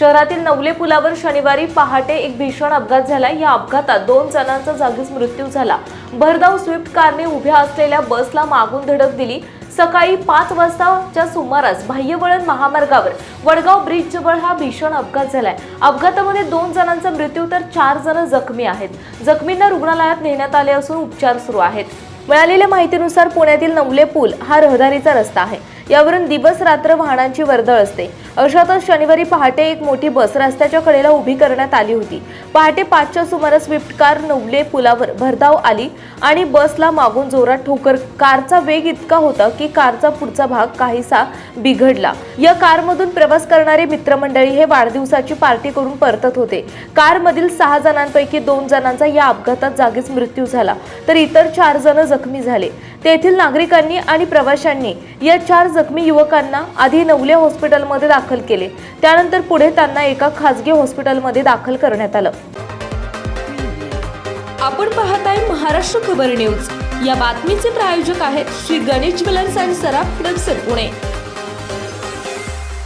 शहरातील नवले पुलावर शनिवारी पहाटे एक भीषण अपघात झाला. या अपघातात दोन जणांचा जागीच मृत्यू झाला. भरधाव स्विफ्ट कारने उभ्या असलेल्या बसला मागून धडक दिली. सकाळी पाच वाजताच्या सुमारास बाह्यवळण महामार्गावर वडगाव ब्रिज जवळ हा भीषण अपघात झालाय. अपघातामध्ये दोन जणांचा मृत्यू तर चार जण जखमी आहेत. जखमींना रुग्णालयात नेण्यात आले असून उपचार सुरू आहेत. मिळालेल्या माहितीनुसार पुण्यातील नवले पूल हा रहदारीचा रस्ता आहे. यावरून दिवस रात्र वाहनांची वर्दळ असते. अशातच शनिवारी पहाटे एक मोठी बस रस्त्याच्या कडेला उभी करण्यात आली होती. पहाटे पाचच्या सुमारास स्विफ्ट कार नवले पुलावर भरधाव आली आणि बसला मागून जोरात ठोकर. कारचा वेग इतका होता की कारचा पुढचा भाग काहीसा बिघडला. या कारमधून प्रवास करणारे मित्रमंडळी हे वाढदिवसाची पार्टी करून परतत होते. कारमधील सहा जणांपैकी दोन जणांचा या अपघातात जागीच मृत्यू झाला. तर इतर चार जण जखमी झाले. तेथील नागरिकांनी आणि प्रवाशांनी या चार जखमी युवकांना आधी नवले हॉस्पिटलमध्ये दाखल केले. त्यानंतर पुढे त्यांना एका खासगी हॉस्पिटलमध्ये दाखल करण्यात आलं. आपण पाहत आहे महाराष्ट्र खबर न्यूज. या बातमीचे प्रायोजक आहेत श्री गणेश ज्वेलर्स अँड सराफ हडपसर पुणे.